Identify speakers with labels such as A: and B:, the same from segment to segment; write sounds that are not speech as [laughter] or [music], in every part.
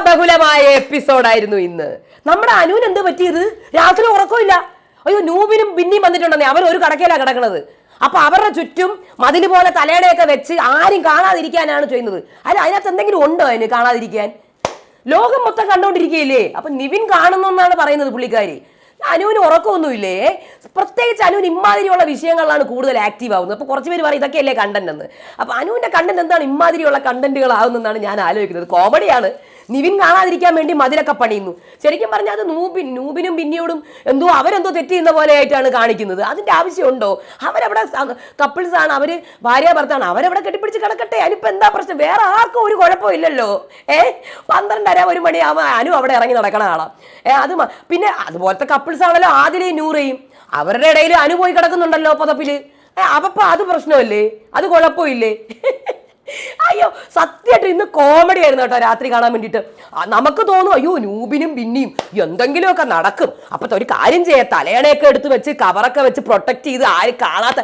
A: ബഹുലമായ എപ്പിസോഡായിരുന്നു ഇന്ന്. നമ്മുടെ അനുവിന് എന്ത് പറ്റിയത്? രാത്രി ഉറക്കമില്ല. അയ്യോ നൂബിനും പിന്നെയും വന്നിട്ടുണ്ടെന്നേ. അവർ ഒരു കടക്കയിലാണ് കിടക്കുന്നത് അപ്പൊ അവരുടെ ചുറ്റും മതിൽ പോലെ തലയുടെയൊക്കെ വെച്ച് ആരും കാണാതിരിക്കാനാണ് ചെയ്യുന്നത്. അല്ല അതിനകത്ത് എന്തെങ്കിലും ഉണ്ടോ അതിന് കാണാതിരിക്കാൻ? ലോകം മൊത്തം കണ്ടോണ്ടിരിക്കുകയില്ലേ? അപ്പൊ നിവിൻ കാണുന്നു എന്നാണ് പറയുന്നത് പുള്ളിക്കാരി. അനുവിന് ഉറക്കമൊന്നുമില്ലേ? പ്രത്യേകിച്ച് അനുവിന് ഇമ്മാതിരിയുള്ള വിഷയങ്ങളിലാണ് കൂടുതൽ ആക്റ്റീവ് ആവുന്നത്. അപ്പോൾ കുറച്ച് പേര് പറയും ഇതൊക്കെയല്ലേ കണ്ടന്റ് എന്ന്. അപ്പോൾ അനുവിന്റെ കണ്ടന്റ് എന്താണ്? ഇമാതിരിയുള്ള കണ്ടന്റുകളാവുന്നതെന്നാണ് ഞാൻ ആലോചിക്കുന്നത്. കോമഡിയാണ് നിവിൻ കാണാതിരിക്കാൻ വേണ്ടി മതിലൊക്കെ പണിയുന്നു. ശരിക്കും പറഞ്ഞാൽ അത് നൂബിൻ നൂബിനും പിന്നിയോടും എന്തോ അവരെന്തോ തെറ്റ് ചെയ്യുന്ന പോലെ ആയിട്ടാണ് കാണിക്കുന്നത്. അതിന്റെ ആവശ്യമുണ്ടോ? അവരവിടെ കപ്പിൾസ് ആണ്. അവർ ഭാര്യ ഭർത്താണ് അവരവിടെ കെട്ടിപ്പിടിച്ച് കിടക്കട്ടെ? അതിനിപ്പോൾ എന്താ പ്രശ്നം? വേറെ ആർക്കും ഒരു കുഴപ്പമില്ലല്ലോ ഏ? പന്ത്രണ്ടര ഒരു മണിയാവുമ്പോൾ അനു അവിടെ ഇറങ്ങി നടക്കണ ആളാം. ഏ അത് പിന്നെ അതുപോലത്തെ കപ്പിൾസ് ആണല്ലോ ആദിലെയും നൂറയും. അവരുടെ ഇടയിൽ അനു പോയി കിടക്കുന്നുണ്ടല്ലോ പതപ്പിൽ. അപ്പോ അത് പ്രശ്നമല്ലേ? അത് കുഴപ്പമില്ലേ? [laughs] അയ്യോ സത്യമായിട്ട് ഇന്ന് കോമഡി ആയിരുന്നു കേട്ടോ രാത്രി കാണാൻ വേണ്ടിയിട്ട്. നമുക്ക് തോന്നും അയ്യോ നൂബിനും ബിന്നിയും എന്തെങ്കിലുമൊക്കെ നടക്കും. അപ്പത്തെ ഒരു കാര്യം ചെയ്യാം തലയണയൊക്കെ എടുത്ത് വെച്ച് കവറൊക്കെ വെച്ച് പ്രൊട്ടക്ട് ചെയ്ത് ആര് കാണാത്ത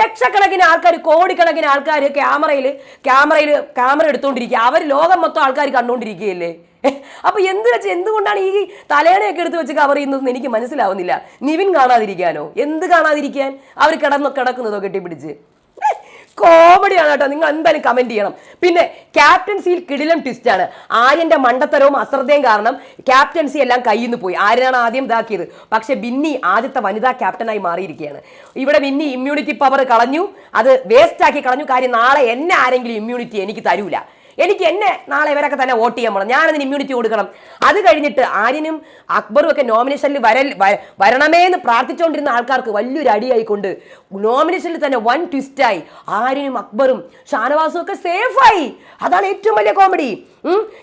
A: ലക്ഷക്കണക്കിന് ആൾക്കാർ കോടിക്കണക്കിന് ആൾക്കാർ ക്യാമറയിൽ ക്യാമറയിൽ ക്യാമറ എടുത്തുകൊണ്ടിരിക്കുക അവർ ലോകം മൊത്തം ആൾക്കാർ കണ്ടുകൊണ്ടിരിക്കുകയല്ലേ അപ്പൊ എന്ത് വെച്ച് എന്തുകൊണ്ടാണ് ഈ തലേണയൊക്കെ എടുത്ത് വെച്ച് കവർ ചെയ്യുന്നതെന്ന് എനിക്ക് മനസ്സിലാവുന്നില്ല. നിവിൻ കാണാതിരിക്കാനോ? എന്ത് കാണാതിരിക്കാൻ? അവർ കിടന്നു കിടക്കുന്നതോ കെട്ടിപ്പിടിച്ച്? കോമഡിയാണ് കേട്ടോ. നിങ്ങൾ എന്തായാലും കമന്റ് ചെയ്യണം. പിന്നെ ക്യാപ്റ്റൻസിയിൽ കിടിലം ട്വിസ്റ്റ് ആണ്. ആര്യന്റെ മണ്ടത്തരവും അശ്രദ്ധയും കാരണം ക്യാപ്റ്റൻസി എല്ലാം കയ്യിൽ നിന്ന് പോയി. ആര്യനാണ് ആദ്യം ഇതാക്കിയത്. പക്ഷെ ബിന്നി ആദ്യത്തെ വനിതാ ക്യാപ്റ്റനായി മാറിയിരിക്കുകയാണ്. ഇവിടെ ബിന്നി ഇമ്മ്യൂണിറ്റി പവർ കളഞ്ഞു. അത് വേസ്റ്റ് ആക്കി കളഞ്ഞു. കാര്യം നാളെ എന്നെ ആരെങ്കിലും ഇമ്മ്യൂണിറ്റി എനിക്ക് തരൂല. എനിക്ക് എന്നെ നാളെ ഇവരൊക്കെ തന്നെ വോട്ട് ചെയ്യാൻ പോകണം ഞാനതിന് ഇമ്മ്യൂണിറ്റി കൊടുക്കണം. അത് കഴിഞ്ഞിട്ട് ആര്യനും അക്ബറും ഒക്കെ നോമിനേഷനിൽ വരൽ വരണമേ എന്ന് പ്രാർത്ഥിച്ചുകൊണ്ടിരുന്ന ആൾക്കാർക്ക് വലിയൊരു അടിയായിക്കൊണ്ട് നോമിനേഷനിൽ തന്നെ വൺ ട്വിസ്റ്റായി ആര്യനും അക്ബറും ഷാനവാസും ഒക്കെ സേഫായി അതാണ് ഏറ്റവും വലിയ കോമഡി.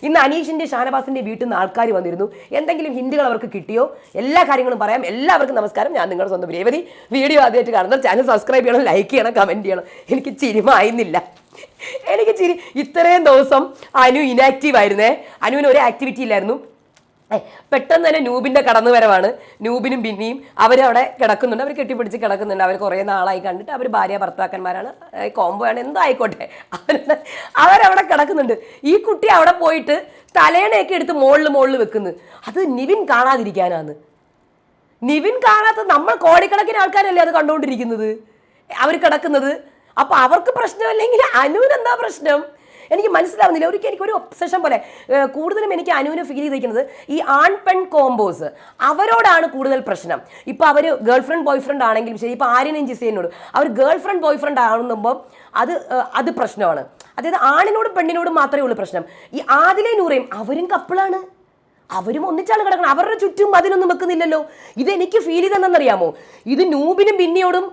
A: ഇന്ന് അനീഷിന്റെ ഷാനവാസിന്റെ വീട്ടിൽ നിന്ന് ആൾക്കാർ വന്നിരുന്നു. എന്തെങ്കിലും ഹിന്ദികൾ അവർക്ക് കിട്ടിയോ? എല്ലാ കാര്യങ്ങളും പറയാം. എല്ലാവർക്കും നമസ്കാരം. ഞാൻ നിങ്ങളുടെ സ്വന്തം രേവതി. വീഡിയോ ആദ്യമായിട്ട് കാണുന്നത് ചാനൽ സബ്സ്ക്രൈബ് ചെയ്യണം ലൈക്ക് ചെയ്യണം കമന്റ് ചെയ്യണം. എനിക്ക് ചിരിമായുന്നില്ല എനിക്ക് ചിരി. ഇത്രയും ദിവസം അനു ഇനാക്റ്റീവ് ആയിരുന്നേ. അനുവിന് ഒരു ആക്ടിവിറ്റി ഇല്ലായിരുന്നു. പെട്ടെന്ന് തന്നെ നൂബിന്റെ കടന്നു വരവാണ് നൂബിനും ബിന്നിയും അവരവിടെ കിടക്കുന്നുണ്ട്. അവർ കെട്ടിപ്പിടിച്ച് കിടക്കുന്നുണ്ട്. അവർ കുറേ നാളായി കണ്ടിട്ട് അവർ ഭാര്യ ഭർത്താക്കന്മാരാണ്. കോംബോ ആണ്. എന്തോ അവരവിടെ കിടക്കുന്നുണ്ട്. ഈ കുട്ടി അവിടെ പോയിട്ട് തലേണയൊക്കെ എടുത്ത് മുകളിൽ മുകളിൽ വെക്കുന്നു. അത് നിവിൻ കാണാതിരിക്കാനാണ് നിവിൻ കാണാത്ത നമ്മൾ കോടിക്കണക്കിന് ആൾക്കാരല്ലേ അത് കണ്ടുകൊണ്ടിരിക്കുന്നത്? അവർ കിടക്കുന്നത്? അപ്പൊ അവർക്ക് പ്രശ്നമല്ലെങ്കിൽ അനുവിന് എന്താ പ്രശ്നം? എനിക്ക് മനസ്സിലാവുന്നില്ല. ഒരിക്കൽ എനിക്കൊരു ഒബ്സഷൻ പോലെ കൂടുതലും എനിക്ക് അനുവിന് ഫീൽ ചെയ്തിരിക്കുന്നത് ഈ ആൺ പെൺ കോംബോസ് അവരോടാണ് കൂടുതൽ പ്രശ്നം. ഇപ്പൊ അവർ ഗേൾ ഫ്രണ്ട് ബോയ് ഫ്രണ്ട് ആണെങ്കിലും ശരി ഇപ്പൊ ആര്യനും ജിസേനോട് അവർ ഗേൾ ഫ്രണ്ട് ബോയ് ഫ്രണ്ട് ആകുമ്പോൾ അത് അത് പ്രശ്നമാണ്. അതായത് ആണിനോടും പെണ്ണിനോടും മാത്രമേ ഉള്ളൂ പ്രശ്നം. ഈ ആദിലെ നൂറയും അവരും കപ്പിളാണ് അവരും ഒന്നിച്ചാണ് കിടക്കണം അവരുടെ ചുറ്റും അതിനൊന്നും വെക്കുന്നില്ലല്ലോ. ഇത് എനിക്ക് ഫീൽ ചെയ്തെന്നറിയാമോ ഇത് നൂബിനും ബിന്നിയോടും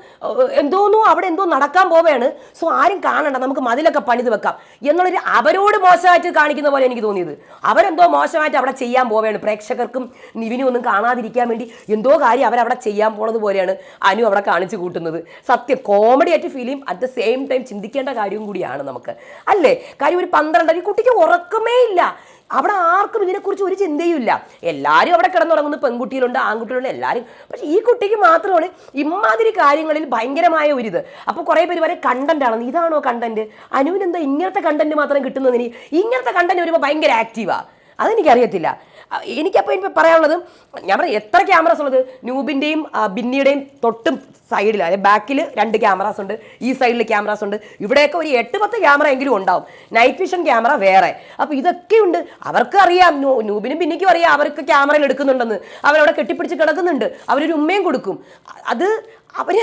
A: എന്തോന്നോ അവിടെ എന്തോ നടക്കാൻ പോവുകയാണ്. സോ ആരും കാണണ്ട. നമുക്ക് മതിലൊക്കെ പണിത് വെക്കാം. എന്നുള്ളൊരു അവരോട് മോശമായിട്ട് കാണിക്കുന്ന പോലെ എനിക്ക് തോന്നിയത്. അവരെന്തോ മോശമായിട്ട് അവിടെ ചെയ്യാൻ പോവുകയാണ്. പ്രേക്ഷകർക്കും നിവിനും ഒന്നും കാണാതിരിക്കാൻ വേണ്ടി എന്തോ കാര്യം അവരവിടെ ചെയ്യാൻ പോണത് പോലെയാണ് അനു അവിടെ കാണിച്ചു കൂട്ടുന്നത്. സത്യം കോമഡി ആയിട്ട് feel at the same time ചിന്തിക്കേണ്ട കാര്യവും കൂടിയാണ് നമുക്ക്. അല്ലേ? കാര്യം ഒരു പന്ത്രണ്ടര കുട്ടിക്ക് ഉറക്കമേ ഇല്ല. അവിടെ ആർക്കും ഇതിനെക്കുറിച്ച് ഒരു ചിന്തയുമില്ല. എല്ലാവരും അവിടെ കിടന്നുറങ്ങുന്നു. പെൺകുട്ടികളുണ്ട് ആൺകുട്ടികളുണ്ട് എല്ലാവരും പക്ഷെ ഈ കുട്ടിക്ക് മാത്രമാണ് ഇമാതിരി കാര്യങ്ങളിൽ ഭയങ്കരമായ ഒരു ഇത് അപ്പോൾ കുറേ പേര് വരെ കണ്ടന്റ് ആണെന്ന്. ഇതാണോ കണ്ടന്റ് അനുവിനെന്താ ഇങ്ങനത്തെ കണ്ടന്റ് മാത്രം കിട്ടുന്നതിന് ഇങ്ങനത്തെ കണ്ടന്റ് വരുമ്പോൾ ഭയങ്കര ആക്റ്റീവാണ് അതെനിക്കറിയത്തില്ല. എനിക്കപ്പോൾ എനിക്ക് പറയാനുള്ളത് ഞാൻ പറയാം എത്ര ക്യാമറാസ് ഉള്ളത്? നൂബിന്റെയും ബിന്നിയുടെയും തൊട്ടും സൈഡിൽ അതായത് ബാക്കിൽ രണ്ട് ക്യാമറാസ് ഉണ്ട് ഈ സൈഡിൽ ക്യാമറാസ് ഉണ്ട്. ഇവിടെയൊക്കെ ഒരു എട്ട് പത്ത് ക്യാമറ എങ്കിലും ഉണ്ടാവും. നൈറ്റ് വിഷൻ ക്യാമറ വേറെ. അപ്പോൾ ഇതൊക്കെ ഉണ്ട്. അവർക്ക് അറിയാം ന്യൂബിനും ബിന്നിക്കും അറിയാം അവർക്ക് ക്യാമറയിൽ എടുക്കുന്നുണ്ടെന്ന്. അവരവിടെ കെട്ടിപ്പിടിച്ച് കിടക്കുന്നുണ്ട്. അവരൊരു ഉമ്മയും കൊടുക്കും. അത് അവർ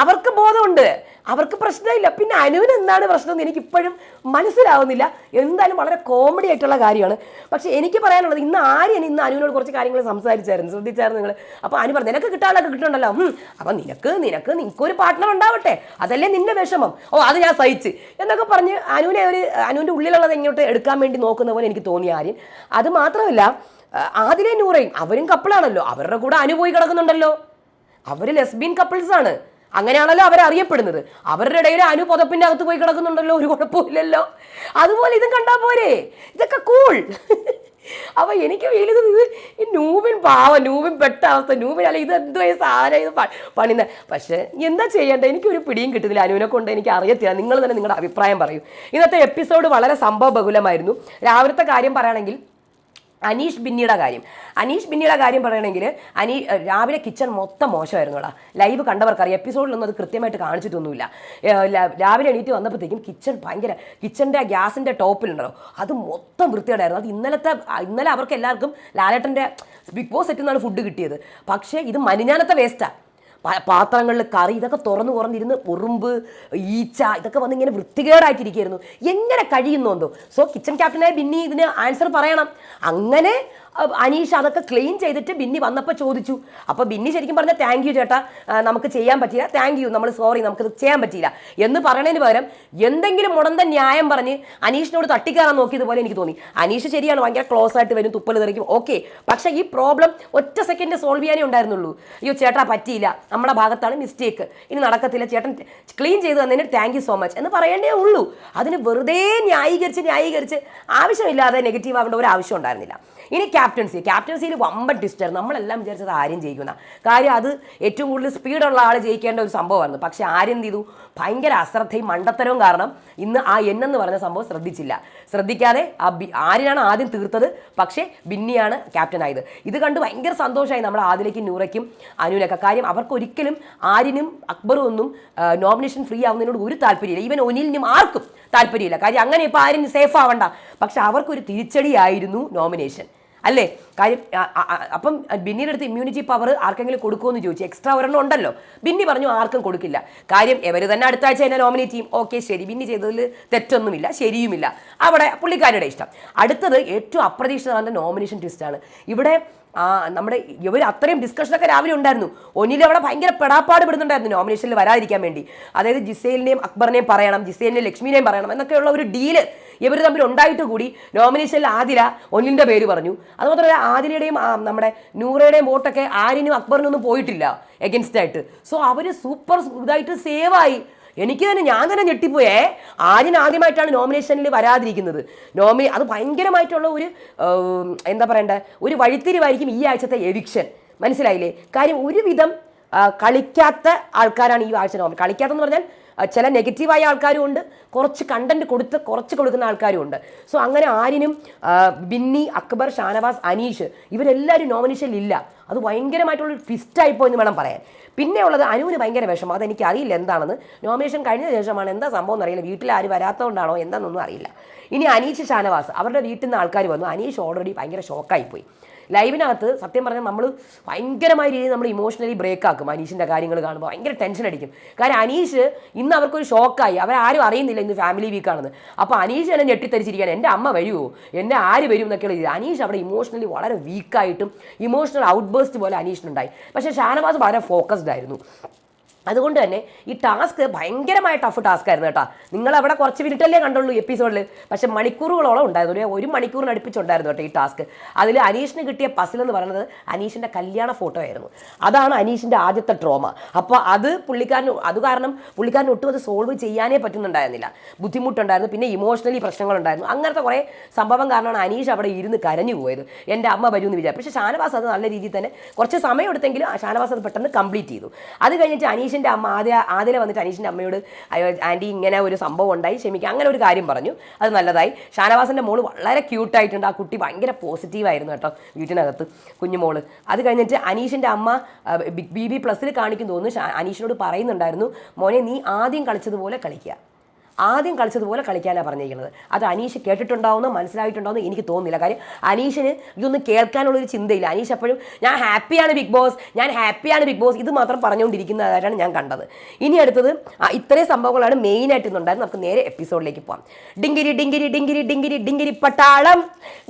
A: അവർക്ക് ബോധമുണ്ട്. അവർക്ക് പ്രശ്നമില്ല. പിന്നെ അനുവിന് എന്താണ് പ്രശ്നം എന്ന് എനിക്ക് ഇപ്പോഴും മനസ്സിലാവുന്നില്ല. എന്തായാലും വളരെ കോമഡി ആയിട്ടുള്ള കാര്യമാണ്. പക്ഷേ എനിക്ക് പറയാനുള്ളത് ഇന്ന് ആര്യൻ ഇന്ന് അനുവിനോട് കുറച്ച് കാര്യങ്ങൾ സംസാരിച്ചായിരുന്നു. ശ്രദ്ധിച്ചായിരുന്നു നിങ്ങൾ അപ്പോൾ അനു പറഞ്ഞു നിനക്ക് കിട്ടാനൊക്കെ കിട്ടണ്ടല്ലോ അപ്പം നിനക്ക് നിനക്ക് നിനക്കൊരു പാർട്ട്ണർ ഉണ്ടാവട്ടെ. അതല്ലേ നിന്റെ വിഷമം. ഓ അത് ഞാൻ സഹിച്ച്. എന്നൊക്കെ പറഞ്ഞ് അനുവിനെ ഒരു അനുവിന്റെ ഉള്ളിലുള്ളത് ഇങ്ങോട്ട് എടുക്കാൻ വേണ്ടി നോക്കുന്ന പോലെ എനിക്ക് തോന്നി ആര്യൻ. അത് മാത്രമല്ല ആദിലെ നൂറയും അവരും കപ്പിളാണല്ലോ അവരുടെ കൂടെ അനു പോയി കിടക്കുന്നുണ്ടല്ലോ. അവർ ലെസ്ബിയൻ കപ്പിൾസ് ആണ്. അങ്ങനെയാണല്ലോ അവരറിയപ്പെടുന്നത് അവരുടെ ഇടയിൽ അനു പുതപ്പിന്റെ അകത്ത് പോയി കിടക്കുന്നുണ്ടല്ലോ ഒരു കുഴപ്പമില്ലല്ലോ. അതുപോലെ ഇതും കണ്ടാ പോരെ. ഇതൊക്കെ കൂൾ [laughs] അപ്പൊ എനിക്ക് ഫീൽ ഇത് ഈ നൂബിൻ പാവ നൂബിൻ പെട്ട അവസ്ഥ നൂബിൻ അല്ല ഇത് എന്തോ സാധനം ഇത് പണിന്ന പക്ഷെ എന്താ ചെയ്യേണ്ടത്? എനിക്കൊരു പിടിയും കിട്ടുന്നില്ല. അനുവിനെ കൊണ്ട് എനിക്ക് അറിയത്തില്ല. നിങ്ങൾ തന്നെ നിങ്ങളുടെ അഭിപ്രായം പറയൂ. ഇന്നത്തെ എപ്പിസോഡ് വളരെ സംഭവ ബഹുലമായിരുന്നു രാവിലത്തെ കാര്യം പറയുകയാണെങ്കിൽ അനീഷ് ബിന്നിയുടെ കാര്യം. അനീഷ് ബിന്നിയുടെ കാര്യം പറയണമെങ്കിൽ അനീ രാവിലെ കിച്ചൺ മൊത്തം മോശമായിരുന്നു കേട്ടോ ലൈവ് കണ്ടവർക്കറിയാം. എപ്പിസോഡിലൊന്നും അത് കൃത്യമായിട്ട് കാണിച്ചിട്ടൊന്നുമില്ല. രാവിലെ എണീറ്റ് വന്നപ്പോഴത്തേക്കും കിച്ചൺ ഭയങ്കര കിച്ചന്റെ ഗ്യാസിന്റെ ടോപ്പിലുണ്ടല്ലോ. അത് മൊത്തം വൃത്തികേടായിരുന്നു. അത് ഇന്നലത്തെ ഇന്നലെ അവർക്ക് എല്ലാവർക്കും ലാലേട്ടന്റെ ബിഗ് ബോസ് സെറ്റിൽ നിന്നാണ് ഫുഡ് കിട്ടിയത്. പക്ഷേ ഇത് മനിഞ്ഞാനത്തെ വേസ്റ്റാണ് പാത്രങ്ങളിൽ കറി ഇതൊക്കെ തുറന്നു തുറന്നിരുന്ന് ഉറുമ്പ് ഈച്ച ഇതൊക്കെ വന്ന് ഇങ്ങനെ വൃത്തികേടായിട്ടിരിക്കുകയായിരുന്നു. എങ്ങനെ കഴിയുന്നു എന്തോ. സോ കിച്ചൺ ക്യാപ്റ്റനായ ബിന്നി ഇതിന് ആൻസർ പറയണം. അങ്ങനെ അനീഷ് അതൊക്കെ ക്ലീൻ ചെയ്തിട്ട് ബിന്നി വന്നപ്പോൾ ചോദിച്ചു. അപ്പോൾ ബിന്നി ശരിക്കും പറഞ്ഞാൽ താങ്ക് യു ചേട്ടാ. നമുക്ക് ചെയ്യാൻ പറ്റില്ല താങ്ക് യു നമ്മൾ സോറി നമുക്ക് ചെയ്യാൻ പറ്റിയില്ല. എന്ന് പറയണതിന് പകരം എന്തെങ്കിലും മുടന്ത ന്യായം പറഞ്ഞ് അനീഷിനോട് തട്ടിക്കയറാൻ നോക്കിയതുപോലെ എനിക്ക് തോന്നി. അനീഷ് ശരിയാണ് ഭയങ്കര ക്ലോസ് ആയിട്ട് വരും തുപ്പൽ തെറിക്കും. ഓക്കെ പക്ഷേ ഈ പ്രോബ്ലം ഒറ്റ സെക്കൻഡ് സോൾവ് ചെയ്യാനേ ഉണ്ടായിരുന്നുള്ളൂ. അയ്യോ ചേട്ടാ പറ്റിയില്ല. നമ്മുടെ ഭാഗത്താണ് മിസ്റ്റേക്ക് ഇനി നടക്കത്തില്ല. ചേട്ടൻ ക്ലീൻ ചെയ്ത് തന്നതിന് താങ്ക് യു സോ മച്ച് എന്ന് പറയേണ്ടേ ഉള്ളൂ. അതിന് വെറുതെ ന്യായീകരിച്ച് ന്യായീകരിച്ച് ആവശ്യമില്ലാതെ നെഗറ്റീവ് ആവേണ്ട ഒരു ആവശ്യം ഉണ്ടായിരുന്നില്ല. ഇനി ക്യാപ്റ്റൻസി ക്യാപ്റ്റൻസിയിൽ വമ്പൻ ട്വിസ്റ്റർ നമ്മളെല്ലാം വിചാരിച്ചത് ആര്യം ജയിക്കുന്ന കാര്യം അത് ഏറ്റവും കൂടുതൽ സ്പീഡുള്ള ആൾ ജയിക്കേണ്ട ഒരു സംഭവമായിരുന്നു. പക്ഷെ ആര്യം ചെയ്തു? ഭയങ്കര അശ്രദ്ധയും മണ്ടത്തരവും കാരണം ഇന്ന് ആ എൻ എന്ന് പറഞ്ഞ സംഭവം ശ്രദ്ധിച്ചില്ല. ശ്രദ്ധിക്കാതെ ആ ബി ആര്യനാണ് ആദ്യം തീർത്തത്. പക്ഷേ ബിന്നിയാണ് ക്യാപ്റ്റൻ ആയത്. ഇത് കണ്ട് ഭയങ്കര സന്തോഷമായി നമ്മൾ ആദിലേക്കും നൂറയ്ക്കും അനുവിനൊക്കെ. കാര്യം അവർക്കൊരിക്കലും ആര്യനും അക്ബറും ഒന്നും നോമിനേഷൻ ഫ്രീ ആവുന്നതിനോട് ഒരു താല്പര്യമില്ല. ഈവൻ ഒനിലിനും ആർക്കും താല്പര്യമില്ല. കാര്യം അങ്ങനെ ഇപ്പോൾ ആര്യൻ സേഫ് ആവണ്ട. പക്ഷെ അവർക്കൊരു തിരിച്ചടിയായിരുന്നു നോമിനേഷൻ അല്ലേ? കാര്യം അപ്പം ബിന്നിയുടെ അടുത്ത് ഇമ്മ്യൂണിറ്റി പവർ ആർക്കെങ്കിലും കൊടുക്കുമെന്ന് ചോദിച്ചു. എക്സ്ട്രാ ഒരെണ്ണം ഉണ്ടല്ലോ. ബിന്നി പറഞ്ഞു ആർക്കും കൊടുക്കില്ല. കാര്യം ഇവർ തന്നെ അടുത്ത ആഴ്ച എന്നെ നോമിനേറ്റ് ചെയ്യും ഓക്കെ ശരി. ബിന്നി ചെയ്തതിൽ തെറ്റൊന്നുമില്ല ശരിയുമില്ല. അവിടെ പുള്ളിക്കാരുടെ ഇഷ്ടം. അടുത്തത് ഏറ്റവും അപ്രതീക്ഷിതമായ നോമിനേഷൻ ട്വിസ്റ്റാണ് ഇവിടെ നമ്മുടെ ഇവർ അത്രയും ഡിസ്കഷനൊക്കെ രാവിലെ ഉണ്ടായിരുന്നു. ഒന്നിൽ അവിടെ ഭയങ്കര പെടാപ്പാട് പെടുന്നുണ്ടായിരുന്നു നോമിനേഷനിൽ വരാതിരിക്കാൻ വേണ്ടി. അതായത് ജിസേലിനെയും അക്ബറിനെയും പറയണം ജിസേലിനെയും ലക്ഷ്മിനെയും പറയണം എന്നൊക്കെയുള്ള ഒരു ഡീൽ ഇവർ തമ്മിൽ ഉണ്ടായിട്ട് കൂടി നോമിനേഷനിൽ ആദില ഒന്നിന്റെ പേര് പറഞ്ഞു. അതുമാത്രമല്ല ആദിലയുടെയും നമ്മുടെ നൂറയുടെയും വോട്ടൊക്കെ അക്ബറിനും ഒന്നും പോയിട്ടില്ല എഗൻസ്റ്റ് ആയിട്ട്. സോ അവർ സൂപ്പർ ഇതായിട്ട് സേവായി എനിക്ക് തന്നെ ഞാൻ തന്നെ ഞെട്ടിപ്പോയേ. ആദ്യം ആദ്യമായിട്ടാണ് നോമിനേഷനിൽ വരാതിരിക്കുന്നത്. നോമി അത് ഭയങ്കരമായിട്ടുള്ള ഒരു എന്താ പറയണ്ടേ ഒരു വഴിത്തിരിവായിരിക്കും ഈ ആഴ്ചത്തെ എവിക്ഷൻ മനസ്സിലായില്ലേ? കാര്യം ഒരുവിധം കളിക്കാത്ത ആൾക്കാരാണ് ഈ ആഴ്ച നോമി കളിക്കാത്തെന്ന് പറഞ്ഞാൽ ചില നെഗറ്റീവായ ആൾക്കാരും ഉണ്ട് കുറച്ച് കണ്ടന്റ് കൊടുത്ത് കുറച്ച് കൊടുക്കുന്ന ആൾക്കാരും ഉണ്ട് സോ അങ്ങനെ ആരിനും ബിന്നി അക്ബർ ഷാനവാസ് അനീഷ് ഇവരെല്ലാവരും നോമിനേഷനിൽ ഇല്ല അത് ഭയങ്കരമായിട്ടുള്ള ട്വിസ്റ്റായിപ്പോ എന്ന് വേണം പറയാൻ. പിന്നെ ഉള്ളത് അനുവിന് ഭയങ്കര വിഷമം. അതെനിക്ക് അറിയില്ല എന്താണെന്ന്. നോമിനേഷൻ കഴിഞ്ഞ ശേഷമാണ് എന്താ സംഭവം എന്നറിയില്ല. വീട്ടിൽ ആരും വരാത്തതുകൊണ്ടാണോ എന്താണെന്നൊന്നും അറിയില്ല. ഇനി അനീഷ് ഷാനവാസ് അവരുടെ വീട്ടിൽ നിന്ന് ആൾക്കാർ വന്നു. അനീഷ് ഓൾറെഡി ഭയങ്കര ഷോക്കായിപ്പോയി ലൈവിനകത്ത് സത്യം പറഞ്ഞാൽ നമ്മൾ ഭയങ്കരമായ രീതിയിൽ നമ്മൾ ഇമോഷണലി ബ്രേക്ക് ആക്കും അനീഷിന്റെ കാര്യങ്ങൾ കാണുമ്പോൾ ഭയങ്കര ടെൻഷൻ അടിക്കും. കാരണം അനീഷ് ഇന്ന് അവർക്കൊരു ഷോക്കായി അവരാരും അറിയുന്നില്ല ഇന്ന് ഫാമിലി വീക്കാണെന്ന് അപ്പോൾ അനീഷ് എന്നെ ഞെട്ടിത്തരിച്ചിരിക്കുകയാണ്. എന്റെ അമ്മ വരുമോ എന്റെ ആര് വരും എന്നൊക്കെയുള്ള രീതി അനീഷ് അവിടെ ഇമോഷണലി വളരെ വീക്കായിട്ടും ഇമോഷണൽ ഔട്ട് ബേസ്റ്റ് പോലെ അനീഷിനുണ്ടായി. പക്ഷേ ഷാനവാസ് വളരെ ഫോക്കസ്ഡ് ആയിരുന്നു. അതുകൊണ്ട് തന്നെ ഈ ടാസ്ക് ഭയങ്കരമായ ടഫ് ടാസ്ക് ആയിരുന്നു കേട്ടോ. നിങ്ങൾ അവിടെ കുറച്ച് മിനിറ്റല്ലേ കണ്ടുള്ളൂ എപ്പിസോഡിൽ പക്ഷേ മണിക്കൂറുകളോളം ഉണ്ടായിരുന്നു. ഒരു ഒരു മണിക്കൂറിന് അടുപ്പിച്ചുണ്ടായിരുന്നു കേട്ടോ ഈ ടാസ്ക്. അതിൽ അനീഷിന് കിട്ടിയ പസിൽ എന്ന് പറയുന്നത് അനീഷിന്റെ കല്യാണ ഫോട്ടോ ആയിരുന്നു. അതാണ് അനീഷിന്റെ ആദ്യത്തെ ട്രോമ അപ്പോൾ അത് പുള്ളിക്കാരന് അത് കാരണം പുള്ളിക്കാരന് ഒട്ടും അത് സോൾവ് ചെയ്യാനേ പറ്റുന്നുണ്ടായിരുന്നില്ല. ബുദ്ധിമുട്ടുണ്ടായിരുന്നു. പിന്നെ ഇമോഷണലി പ്രശ്നങ്ങളുണ്ടായിരുന്നു. അങ്ങനത്തെ കുറേ സംഭവം കാരണമാണ് അനീഷ് അവിടെ ഇരുന്ന് കരഞ്ഞു പോയത്. എന്റെ അമ്മ വരുമെന്ന് വിചാരിച്ചു. പക്ഷേ ഷാനവാസ് അത് നല്ല രീതിയിൽ തന്നെ കുറച്ച് സമയം എടുത്തെങ്കിലും ഷാനവാസ് അത് പെട്ടെന്ന് കംപ്ലീറ്റ് ചെയ്തു. അത് കഴിഞ്ഞിട്ട് അനീഷിന്റെ അമ്മ ആദ്യ ആദ്യം വന്നിട്ട് അനീഷിന്റെ അമ്മയോട് അയ്യോ ആന്റി ഇങ്ങനെ ഒരു സംഭവം ഉണ്ടായി ക്ഷമിക്കുക അങ്ങനെ ഒരു കാര്യം പറഞ്ഞു. അത് നല്ലതായി. ഷാനവാസിന്റെ മോൾ വളരെ ക്യൂട്ടായിട്ടുണ്ട്. ആ കുട്ടി ഭയങ്കര പോസിറ്റീവായിരുന്നു കേട്ടോ വീട്ടിനകത്ത് കുഞ്ഞുമോൾ. അത് കഴിഞ്ഞിട്ട് അനീഷിന്റെ അമ്മ ബി ബി പ്ലസ്സിൽ കാണിക്കും തോന്നുന്നു. അനീഷിനോട് പറയുന്നുണ്ടായിരുന്നു മോനെ നീ ആദ്യം കളിച്ചതുപോലെ കളിക്കുക ആദ്യം കളിച്ചതുപോലെ കളിക്കാനാണ് പറഞ്ഞിരിക്കുന്നത്. അത് അനീഷ് കേട്ടിട്ടുണ്ടാവുന്ന മനസ്സിലായിട്ടുണ്ടാവുന്നോ എനിക്ക് തോന്നുന്നില്ല. കാര്യം അനീഷിന് ഇതൊന്നും കേൾക്കാനുള്ള ഒരു ചിന്തയില്ല. അനീഷ് എപ്പോഴും ഞാൻ ഹാപ്പിയാണ് ബിഗ് ബോസ് ഞാൻ ഹാപ്പിയാണ് ബിഗ് ബോസ് ഇത് മാത്രം പറഞ്ഞുകൊണ്ടിരിക്കുന്നതായിട്ടാണ് ഞാൻ കണ്ടത്. ഇനി അടുത്തത് ഇത്രയും സംഭവങ്ങളാണ് മെയിനായിട്ട് ഇന്നുണ്ടായിരുന്നത്. നമുക്ക് നേരെ എപ്പിസോഡിലേക്ക് പോകാം ഡിങ്കിരി ഡിങ്കിരി ഡിങ്കിരി ഡിങ്കിരി ഡിങ്കിരി പട്ടാളം.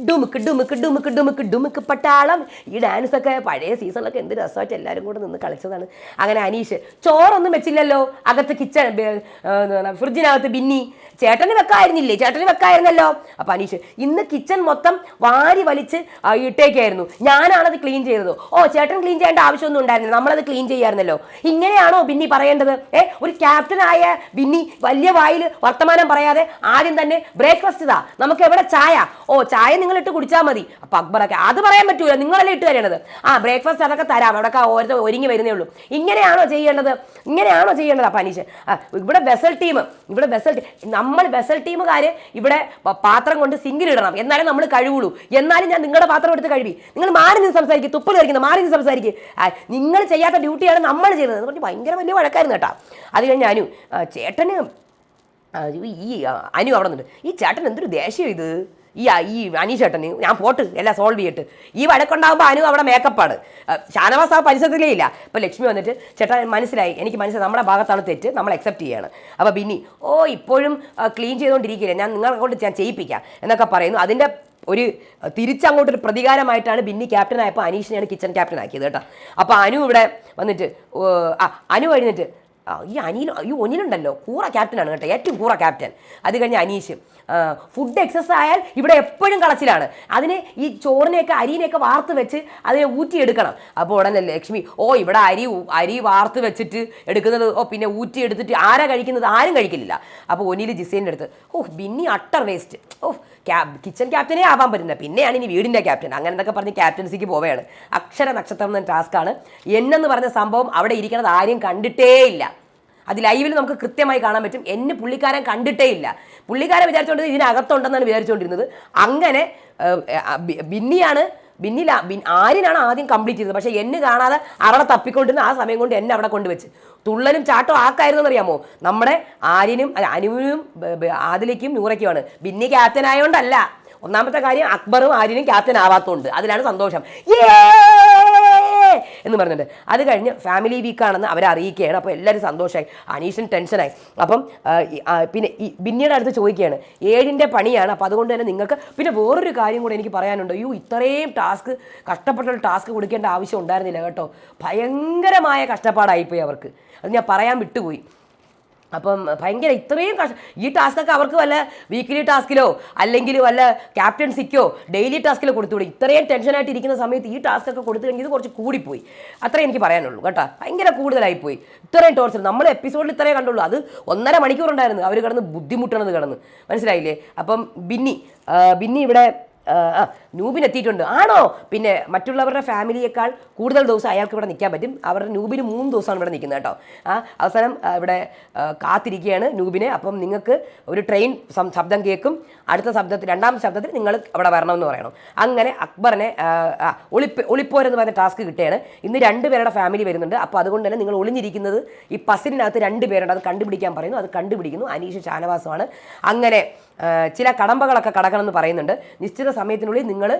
A: ഡുമുക്ക് ഡുമുക്ക് ഡുമുക്ക് ഡുമുക്ക് ഡുമുക്ക് പട്ടാളം. ഈ ഡാൻസ് ഒക്കെ പഴയ സീസണിലൊക്കെ എന്ത് രസമായിട്ട് എല്ലാവരും കൂടെ നിന്ന് കളിച്ചതാണ്. അങ്ങനെ അനീഷ് ചോറൊന്നും വെച്ചില്ലല്ലോ. അകത്ത് കിച്ചൺ ഫ്രിഡ്ജിനകത്ത് ബിന്നി ചേട്ടന് വെക്കായിരുന്നില്ലേ? ചേട്ടന് വെക്കായിരുന്നല്ലോ. അപ്പൊ അനീഷ് ഇന്ന് കിച്ചൺ മൊത്തം വാരി വലിച്ച് ഇട്ടേക്കായിരുന്നു. ഞാനാണത് ക്ലീൻ ചെയ്തത്. ഓ ചേട്ടൻ ക്ലീൻ ചെയ്യേണ്ട ആവശ്യമൊന്നും ഉണ്ടായിരുന്നില്ല. നമ്മളത് ക്ലീൻ ചെയ്യായിരുന്നല്ലോ. ഇങ്ങനെയാണോ ബിന്നി പറയേണ്ടത്? ഏ ഒരു ക്യാപ്റ്റനായ ബിന്നി വലിയ വായിൽ വർത്തമാനം പറയാതെ ആദ്യം തന്നെ ബ്രേക്ക്ഫാസ്റ്റ് ഇതാ. നമുക്ക് എവിടെ ചായ? ഓ ചായ നിങ്ങൾ ഇട്ട് കുടിച്ചാൽ മതി. അപ്പൊ അക്ബറൊക്കെ അത് പറയാൻ പറ്റൂല. നിങ്ങളല്ലേ ഇട്ട് തരേണ്ടത്? ആ ബ്രേക്ക്ഫാസ്റ്റ് അതൊക്കെ തരാം. അവിടെ ഓരോ ഒരുങ്ങി വരുന്നേ ഉള്ളൂ. ഇങ്ങനെയാണോ ചെയ്യേണ്ടത്? ഇങ്ങനെയാണോ ചെയ്യേണ്ടത്? അപ്പൊ അനീഷ് ഇവിടെ വെസൽ ടീം ഇവിടെ വെസൽ വെസൽ നമ്മൾ വെസൽ ടീമുകാർ ഇവിടെ പാത്രം കൊണ്ട് സിങ്കിലിടണം എന്നാലേ നമ്മൾ കഴിവുള്ളൂ. എന്നാലും ഞാൻ നിങ്ങളുടെ പാത്രം എടുത്ത് കഴിവി നിങ്ങൾ മാറി നിന്ന് സംസാരിക്കും. തുപ്പൽ കഴിക്കുന്നത് മാറി നിന്ന് സംസാരിക്കും. നിങ്ങൾ ചെയ്യാത്ത ഡ്യൂട്ടിയാണ് നമ്മൾ ചെയ്യുന്നത്. എന്ന് പറഞ്ഞ് ഭയങ്കര വലിയ വഴക്കായിരുന്നു കേട്ടോ. അത് കഴിഞ്ഞ് അനു ചേട്ടന് ഈ അനു അവിടെ നിന്നുണ്ട്. ഈ ചേട്ടൻ എന്തൊരു ദേഷ്യം ഇത്? ഈ ഈ ചേട്ടന് ഞാൻ പോട്ട് എല്ലാം സോൾവ് ചെയ്തിട്ട് ഈ വഴക്കുണ്ടാകുമ്പോൾ അനു അവിടെ മേക്കപ്പാണ് ഷാനവാസ് ആ പരിസരത്തിലേ ഇല്ല. അപ്പോൾ ലക്ഷ്മി വന്നിട്ട് ചേട്ടാ മനസ്സിലായി. എനിക്ക് മനസ്സിലായി. നമ്മുടെ ഭാഗത്താണ് തെറ്റ്. നമ്മൾ അക്സെപ്റ്റ് ചെയ്യാണ്. അപ്പോൾ ബിന്നി ഓ ഇപ്പോഴും ക്ലീൻ ചെയ്തുകൊണ്ടിരിക്കില്ല ഞാൻ നിങ്ങളെ കൊണ്ട് ഞാൻ ചെയ്യിപ്പിക്കാം. എന്നൊക്കെ പറയുന്നു. അതിന്റെ ഒരു തിരിച്ചങ്ങോട്ടൊരു പ്രതികാരമായിട്ടാണ് ബിന്നി ക്യാപ്റ്റൻ ആയപ്പോൾ അനീഷിനെയാണ് കിച്ചൺ ക്യാപ്റ്റൻ ആക്കിയത് കേട്ടോ. അപ്പോൾ അനു ഇവിടെ വന്നിട്ട് അനു കഴിഞ്ഞിട്ട് ഈ അനിൽ ഈ ഒനിലുണ്ടല്ലോ. കൂറ ക്യാപ്റ്റനാണ് കേട്ടോ. ഏറ്റവും കൂറ ക്യാപ്റ്റൻ അത് കഴിഞ്ഞ് അനീഷ് ഫുഡ് എക്സസ് ആയാൽ ഇവിടെ എപ്പോഴും കളച്ചിലാണ്. അതിന് ഈ ചോറിനെയൊക്കെ അരിനെയൊക്കെ വാർത്ത് വെച്ച് അതിനെ ഊറ്റിയെടുക്കണം. അപ്പോൾ ഉടനെ ലക്ഷ്മി ഓ ഇവിടെ അരി അരി വാർത്ത് വെച്ചിട്ട് എടുക്കുന്നത് ഓ പിന്നെ ഊറ്റി എടുത്തിട്ട് ആരാ കഴിക്കുന്നത്? ആരും കഴിക്കില്ല അപ്പോൾ ഒനിയിൽ ജിസേന്റെ അടുത്ത് ഓ ബിന്നി അട്ടർ വേസ്റ്റ്. ഓ കിച്ചൺ ക്യാപ്റ്റനേ ആവാൻ പറ്റുന്നത് പിന്നെയാണ് ഇനി വീടിന്റെ ക്യാപ്റ്റൻ അങ്ങനെ എന്നൊക്കെ പറഞ്ഞ് ക്യാപ്റ്റൻസിക്ക് പോവുകയാണ്. അക്ഷര നക്ഷത്രം എന്ന ടാസ്ക്കാണ് എന്നെന്ന് പറഞ്ഞ സംഭവം അവിടെ ഇരിക്കണത് ആരും കണ്ടിട്ടേ ഇല്ല അത് ലൈവിൽ നമുക്ക് കൃത്യമായി കാണാൻ പറ്റും. എന്നെ പുള്ളിക്കാരൻ കണ്ടിട്ടേ ഇല്ല. പുള്ളിക്കാരൻ വിചാരിച്ചുകൊണ്ട് ഇതിനകത്തുണ്ടെന്നാണ് വിചാരിച്ചുകൊണ്ടിരുന്നത് അങ്ങനെ ബിന്നിയാണ് ബിന്നില ബിൻ ആര്യനാണ് ആദ്യം കംപ്ലീറ്റ് ചെയ്തത്. പക്ഷേ എന്നെ കാണാതെ അവിടെ തപ്പിക്കൊണ്ടിരുന്ന ആ സമയം കൊണ്ട് എന്നെ അവിടെ കൊണ്ടുവച്ച്. തുള്ളലും ചാട്ടോ ആക്കായിരുന്നു എന്നറിയാമോ നമ്മുടെ ആര്യനും അനുവിനും ആദിലേക്കും നൂറയ്ക്കുമാണ്. ബിന്നി ക്യാപ്റ്റൻ ആയതുകൊണ്ടല്ല ഒന്നാമത്തെ കാര്യം അക്ബറും ആര്യനും ക്യാപ്റ്റൻ ആവാത്തതുകൊണ്ട് അതിലാണ് സന്തോഷം. ഏ എന്ന് പറഞ്ഞിട്ട് അത് കഴിഞ്ഞ് ഫാമിലി വീക്കാണെന്ന് അവരെ അറിയിക്കുകയാണ്. അപ്പോൾ എല്ലാവരും സന്തോഷമായി അനീഷൻ ടെൻഷനായി അപ്പം പിന്നെ ഈ ബിന്നിയുടെ അടുത്ത് ചോദിക്കുകയാണ്. ഏഴിന്റെ പണിയാണ്. അപ്പോൾ അതുകൊണ്ട് തന്നെ നിങ്ങൾക്ക് പിന്നെ വേറൊരു കാര്യം കൂടെ എനിക്ക് പറയാനുണ്ട്. അയ്യോ ഇത്രയും ടാസ്ക് കഷ്ടപ്പെട്ടൊരു ടാസ്ക് കൊടുക്കേണ്ട ആവശ്യം ഉണ്ടായിരുന്നില്ല കേട്ടോ. ഭയങ്കരമായ കഷ്ടപ്പാടായിപ്പോയി അവർക്ക്. അത് ഞാൻ പറയാൻ വിട്ടുപോയി. അപ്പം ഭയങ്കര ഇത്രയും കഷ്ട ഈ ടാസ്കൊക്കെ അവർക്ക് വല്ല വീക്ക്ലി ടാസ്കിലോ അല്ലെങ്കിൽ വല്ല ക്യാപ്റ്റൻസിക്കോ ഡെയിലി ടാസ്കിലോ കൊടുത്തുകൂടി ഇത്രയും ടെൻഷനായിട്ട് ഇരിക്കുന്ന സമയത്ത് ഈ ടാസ്ക് ഒക്കെ കൊടുത്തു കഴിഞ്ഞാൽ ഇത് കുറച്ച് കൂടിപ്പോയി. അത്രേ എനിക്ക് പറയാനുള്ളൂ കേട്ടോ. ഭയങ്കര കൂടുതലായിപ്പോയി. ഇത്രയും ടോർച്ചർ നമ്മൾ എപ്പിസോഡിൽ ഇത്രേ കണ്ടുള്ളൂ. അത് ഒന്നര മണിക്കൂർ ഉണ്ടായിരുന്നു അവർ കിടന്ന് ബുദ്ധിമുട്ടണത് കിടന്ന്. മനസ്സിലായില്ലേ? അപ്പം ബിന്നി ബിന്നി ഇവിടെ ആ, എത്തിയിട്ടുണ്ട് ആണോ? പിന്നെ മറ്റുള്ളവരുടെ ഫാമിലിയേക്കാൾ കൂടുതൽ ദിവസം അയാൾക്ക് ഇവിടെ നിൽക്കാൻ പറ്റും. അവരുടെ നൂബിന് മൂന്ന് ദിവസമാണ് ഇവിടെ നിൽക്കുന്നത് കേട്ടോ. ആ അവസാനം ഇവിടെ കാത്തിരിക്കുകയാണ് നൂബിനെ. അപ്പം നിങ്ങൾക്ക് ഒരു ട്രെയിൻ ശബ്ദം കേൾക്കും. അടുത്ത ശബ്ദത്തിൽ രണ്ടാം ശബ്ദത്തിൽ നിങ്ങൾ അവിടെ വരണമെന്ന് പറയണം. അങ്ങനെ അക്ബറിനെ ഒളിപ്പ് ഒളിപ്പോരെന്ന് പറഞ്ഞ ടാസ്ക് കിട്ടുകയാണ്. ഇന്ന് രണ്ട് പേരുടെ ഫാമിലി വരുന്നുണ്ട്. അപ്പോൾ അതുകൊണ്ട് തന്നെ നിങ്ങൾ ഒളിഞ്ഞിരിക്കുന്നത് ഈ പസിലിനകത്ത് രണ്ട് പേരുണ്ട്. അത് കണ്ടുപിടിക്കാൻ പറയുന്നു. അത് കണ്ടുപിടിക്കുന്നു. അനീഷ് ഷാനവാസമാണ്. അങ്ങനെ ചില കടമ്പകളൊക്കെ കടക്കണമെന്ന് പറയുന്നുണ്ട്. നിശ്ചിത സമയത്തിനുള്ളിൽ നിങ്ങൾ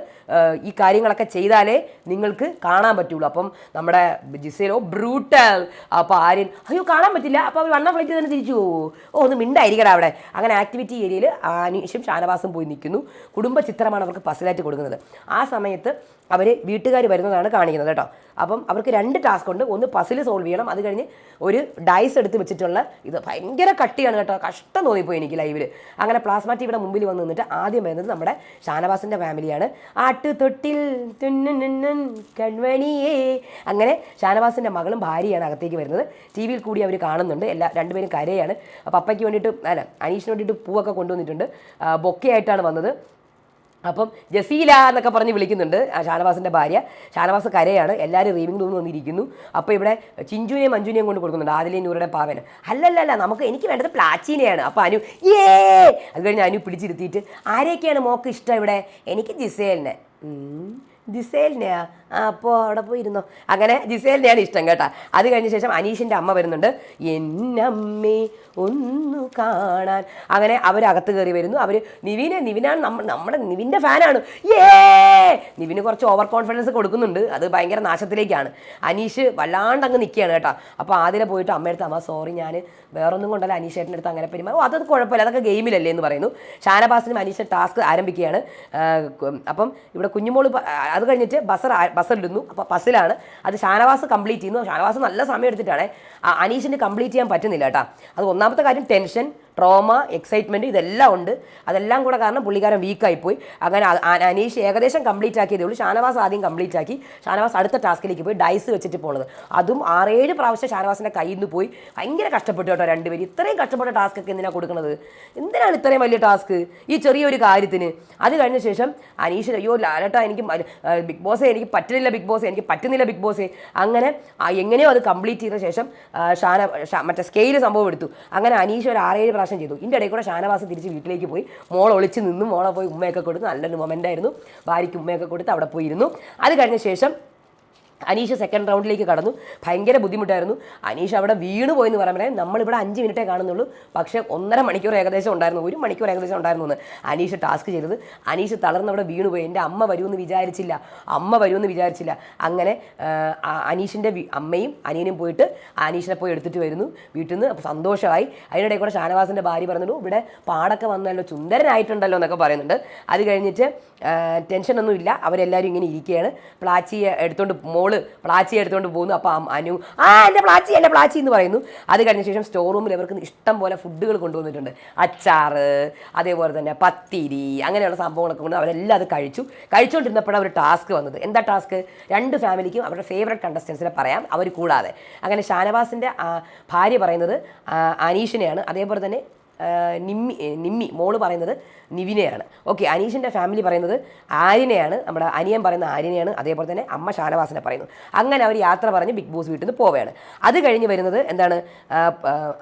A: ഈ കാര്യങ്ങളൊക്കെ ചെയ്താലേ നിങ്ങൾക്ക് കാണാൻ പറ്റുള്ളൂ. അപ്പം നമ്മുടെ ജിസേലോ ബ്രൂട്ടൽ. അപ്പോൾ ആര്യൻ അയ്യോ കാണാൻ പറ്റില്ല. അപ്പോൾ അവർ വണ്ണ ഫ്ലൈറ്റ് തന്നെ തിരിച്ചു പോകുമോ ഓ ഒന്ന് മിണ്ടായിരിക്കടാ അവിടെ. അങ്ങനെ ആക്ടിവിറ്റി ഏരിയയിൽ അനീഷും ഷാനവാസും പോയി നിൽക്കുന്നു. കുടുംബ ചിത്രമാണ് അവർക്ക് പസിലായിട്ട് കൊടുക്കുന്നത്. ആ സമയത്ത് അവർ വീട്ടുകാർ വരുന്നതാണ് കാണിക്കുന്നത് കേട്ടോ. അപ്പം അവർക്ക് രണ്ട് ടാസ്ക് ഉണ്ട്. ഒന്ന് പസിൽ സോൾവ് ചെയ്യണം. അത് കഴിഞ്ഞ് ഒരു ഡൈസ് എടുത്ത് വെച്ചിട്ടുള്ള ഇത് ഭയങ്കര കട്ടിയാണ് കേട്ടോ. കഷ്ടം തോന്നിപ്പോയി എനിക്ക് ലൈവിൽ അങ്ങനെ പ്ലാസ്മ ടിവിയുടെ മുമ്പിൽ വന്ന് നിന്നിട്ട് ആദ്യം വരുന്നത് നമ്മുടെ ഷാനവാസിന്റെ ഫാമിലിയാണ്. ആട്ടു തൊട്ടിൽ തുന്നുന്നുന്നുൻ കൺവണിയേ. അങ്ങനെ ഷാനവാസിന്റെ മകളും ഭാര്യയാണ് അകത്തേക്ക് വരുന്നത്. ടി വിയിൽ കൂടി അവർ കാണുന്നുണ്ട്. എല്ലാ രണ്ടുപേരും കരയാണ്. അപ്പോൾ അപ്പയ്ക്ക് വേണ്ടിയിട്ട് അല്ല അനീഷിന് വേണ്ടിയിട്ട് പൂവൊക്കെ കൊണ്ടുവന്നിട്ടുണ്ട്. ബൊക്കെ ആയിട്ടാണ് വന്നത്. അപ്പം ജസീല എന്നൊക്കെ പറഞ്ഞ് വിളിക്കുന്നുണ്ട് ഷാനവാസിന്റെ ഭാര്യ. ഷാനവാസ് കരയാണ് എല്ലാവരും റീമിംഗ് റൂമിൽ വന്നിരിക്കുന്നു. അപ്പോൾ ഇവിടെ ചിഞ്ചുവിനെയും മഞ്ജുവിനെയും കൊണ്ട് കൊടുക്കുന്നുണ്ട് ആദിലേ നൂറുടെ പാവന്. അല്ലല്ലല്ല നമുക്ക് എനിക്ക് വേണ്ടത് പ്ലാച്ചീനെയാണ്. അപ്പോൾ അനു ഏ അത് കഴിഞ്ഞ് അനു പിടിച്ചിരുത്തിയിട്ട് ആരെയൊക്കെയാണ് മോക്ക് ഇഷ്ടം ഇവിടെ? എനിക്ക് ജിസേലിനെ. ജിസേലിനെയാ? ആ അപ്പോൾ അവിടെ പോയിരുന്നോ? അങ്ങനെ ജിസേലിനെയാണ് ഇഷ്ടം കേട്ടാ. അത് കഴിഞ്ഞ ശേഷം അനീഷിന്റെ അമ്മ വരുന്നുണ്ട്. എന്നമ്മേ ഒന്നു കാണാൻ. അങ്ങനെ അവരകത്ത് കയറി വരുന്നു. അവർ നിവിനെ നിവിനാണ് നമ്മ നമ്മുടെ നിവിന്റെ ഫാനാണ്. ഏ നിവിന് കുറച്ച് ഓവർ കോൺഫിഡൻസ് കൊടുക്കുന്നുണ്ട്. അത് ഭയങ്കര നാശത്തിലേക്കാണ്. അനീഷ് വല്ലാണ്ട് അങ്ങ് നിൽക്കുകയാണ് കേട്ടോ. അപ്പോൾ ആദ്യം പോയിട്ട് അമ്മയടുത്ത് അമ്മ സോറി ഞാൻ വേറൊന്നും കൊണ്ടല്ല അനീഷേട്ടന്റെ അടുത്ത് അങ്ങനെ പെരുമാറും അതത് കുഴപ്പമില്ല. അതൊക്കെ ഗെയിമിലല്ലേ എന്ന് പറയുന്നു. ഷാനബാസിനും അനീഷ ടാസ്ക് ആരംഭിക്കുകയാണ്. അപ്പം ഇവിടെ ആ, അത് കഴിഞ്ഞിട്ട് ബസർ ബസർ അപ്പോൾ ബസ്സിലാണ്. അത് ഷാനവാസ് കംപ്ലീറ്റ് ചെയ്യുന്നു. ഷാനവാസ് നല്ല സമയം എടുത്തിട്ടാണ്. അനീഷിന് കംപ്ലീറ്റ് ചെയ്യാൻ പറ്റുന്നില്ല കേട്ടോ. അത് ഒന്നാമത്തെ കാര്യം ടെൻഷൻ. ട്രോമ എക്സൈറ്റ്മെന്റ് ഇതെല്ലാം ഉണ്ട്. അതെല്ലാം കൂടെ കാരണം പുള്ളിക്കാരൻ വീക്കായി പോയി അങ്ങനെ അനീഷ് ഏകദേശം കംപ്ലീറ്റ് ആക്കിയതേ ഉള്ളൂ. ഷാനവാസ് ആദ്യം കംപ്ലീറ്റ് ആക്കി. ഷാനവാസ് അടുത്ത ടാസ്കിലേക്ക് പോയി ഡൈസ് വെച്ചിട്ട് പോണത്. അതും ആറേഴ് പ്രാവശ്യം ഷാനവാസിന്റെ കയ്യിൽ നിന്ന് പോയി. ഭയങ്കര കഷ്ടപ്പെട്ടു കേട്ടോ രണ്ടുപേര്. ഇത്രയും കഷ്ടപ്പെട്ട ടാസ്ക് ഒക്കെ എന്തിനാണ് കൊടുക്കുന്നത് എന്തിനാണ് ഇത്രയും വലിയ ടാസ്ക് ഈ ചെറിയൊരു കാര്യത്തിന്. അത് കഴിഞ്ഞ ശേഷം അനീഷ് അയ്യോ ലാലട്ട എനിക്ക് ബിഗ് ബോസേ എനിക്ക് പറ്റുന്നില്ല ബിഗ് ബോസ് എനിക്ക് പറ്റുന്നില്ല ബിഗ് ബോസേ. അങ്ങനെ എങ്ങനെയോ അത് കംപ്ലീറ്റ് ചെയ്ത ശേഷം ഷാന മറ്റേ സ്കെയിൽ സംഭവം എടുത്തു. അങ്ങനെ അനീഷ് ഒരു ആറേഴ് പ്രാവശ്യം പ്രാവശ്യം ചെയ്തു. ഇതിന്റെ ഇടയിൽ കൂടെ ഷാനവാസ് തിരിച്ച് വീട്ടിലേക്ക് പോയി. മോൾ ഒളിച്ച് നിന്നും. മോളെ പോയി ഉമ്മയൊക്കെ കൊടുത്ത് നല്ലൊരു മൊമെന്റ് ആയിരുന്നു. ഭാര്യയ്ക്ക് ഉമ്മയൊക്കെ കൊടുത്ത് അവിടെ പോയിരുന്നു. അത് കഴിഞ്ഞ ശേഷം അനീഷ് സെക്കൻഡ് റൗണ്ടിലേക്ക് കടന്നു. ഭയങ്കര ബുദ്ധിമുട്ടായിരുന്നു. അനീഷ് അവിടെ വീണ് പോയെന്ന് പറയുമ്പോൾ നമ്മളിവിടെ അഞ്ച് മിനിറ്റേ കാണുന്നുള്ളൂ. പക്ഷേ ഒന്നര മണിക്കൂർ ഏകദേശം ഉണ്ടായിരുന്നു. ഒരു മണിക്കൂർ ഏകദേശം ഉണ്ടായിരുന്നു എന്ന് അനീഷ് ടാസ്ക് ചെയ്തത്. അനീഷ് തളർന്ന് അവിടെ വീണ് പോയി. എന്റെ അമ്മ വരുമെന്ന് വിചാരിച്ചില്ല. അമ്മ വരുമെന്ന് വിചാരിച്ചില്ല. അങ്ങനെ അനീഷിന്റെ അമ്മയും അനിയനും പോയിട്ട് അനീഷിനെ പോയി എടുത്തിട്ട് വരുന്നു. വീട്ടിൽ നിന്ന് അപ്പോൾ സന്തോഷമായി. അതിനിടയിൽ കൂടെ ഷാനവാസിന്റെ ഭാര്യ പറഞ്ഞിട്ടു ഇവിടെ പാടൊക്കെ വന്നല്ലോ ചുന്ദരനായിട്ടുണ്ടല്ലോ എന്നൊക്കെ പറയുന്നുണ്ട്. അത് കഴിഞ്ഞിട്ട് ടെൻഷനൊന്നുമില്ല അവരെല്ലാവരും ഇങ്ങനെ ഇരിക്കുകയാണ്. പ്ലാച്ചിയെ എടുത്തോണ്ട് മോൾ പ്ലാച്ചി എടുത്തുകൊണ്ട് പോകുന്നു. അപ്പോൾ ആ അനു ആ എന്റെ പ്ലാച്ചി എന്റെ പ്ലാച്ചി എന്ന് പറയുന്നു. അത് കഴിഞ്ഞ ശേഷം സ്റ്റോർ റൂമിൽ അവർക്ക് ഇഷ്ടം പോലെ ഫുഡുകൾ കൊണ്ടുവന്നിട്ടുണ്ട്. അച്ചാറ് അതേപോലെ തന്നെ പത്തിരി അങ്ങനെയുള്ള സംഭവങ്ങളൊക്കെ കൊണ്ട് അവരെല്ലാം അത് കഴിച്ചു. കഴിച്ചുകൊണ്ടിരുന്നപ്പോഴാണ് ഒരു ടാസ്ക് വന്നത്. എന്താ ടാസ്ക് രണ്ട് ഫാമിലിക്കും അവരുടെ ഫേവറേറ്റ് കണ്ടസ്റ്റൻസിനെ പറയാം. അവർ കൂടാതെ. അങ്ങനെ ഷാനവാസിന്റെ ഭാര്യ പറയുന്നത് അനീഷിനെയാണ്. അതേപോലെ തന്നെ നിമ്മി നിമ്മി മോൾ പറയുന്നത് നിവിനെയാണ്. ഓക്കെ അനീഷിന്റെ ഫാമിലി പറയുന്നത് ആര്യനെയാണ്. നമ്മുടെ അനിയൻ പറയുന്ന ആര്യനെയാണ്. അതേപോലെ തന്നെ അമ്മ ഷാനവാസിനെ പറയുന്നു. അങ്ങനെ അവർ യാത്ര പറഞ്ഞ് ബിഗ് ബോസ് വീട്ടിൽ നിന്ന് പോവുകയാണ്. അത് കഴിഞ്ഞ് വരുന്നത് എന്താണ്?